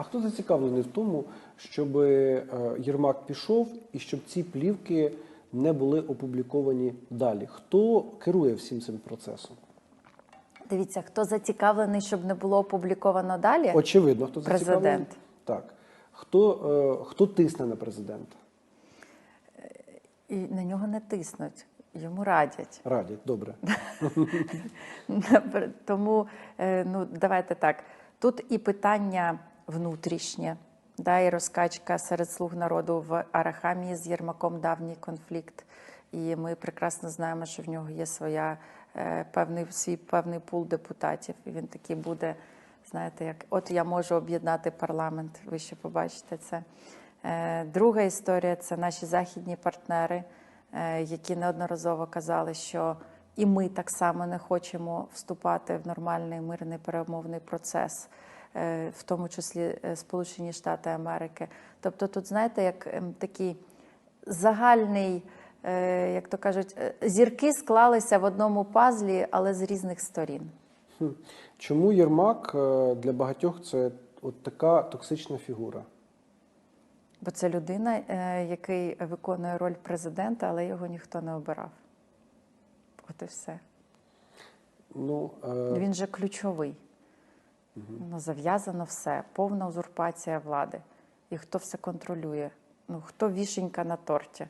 А хто зацікавлений в тому, щоб е, Єрмак пішов і щоб ці плівки не були опубліковані далі? Хто керує всім цим процесом? Дивіться, хто зацікавлений, щоб не було опубліковано далі? Очевидно, хто зацікавлений. Президент. Так. Хто, е, хто тисне на президента? І на нього не тиснуть, йому радять. Радять, добре. Тому е, ну давайте так. Тут і питання внутрішнє, да, і розкачка серед слуг народу в Арахамії з Єрмаком давній конфлікт. І ми прекрасно знаємо, що в нього є своя е, певний свій певний пул депутатів. І він такий буде, знаєте, як от я можу об'єднати парламент. Ви ще побачите це. Е, Друга історія це наші західні партнери, е, які неодноразово казали, що і ми так само не хочемо вступати в нормальний мирний перемовний процес, в тому числі е, Сполучені Штати Америки. Тобто, тут знаєте, як ем, такий загальний, е, як то кажуть, е, зірки склалися в одному пазлі, але з різних сторін. Чому Єрмак е, для багатьох це от така токсична фігура? Бо це людина, е, який виконує роль президента, але його ніхто не обирав. От і все. Ну, е, Він же ключовий. Ну, зав'язано все, повна узурпація влади. І хто все контролює? Ну, хто вішенька на торті?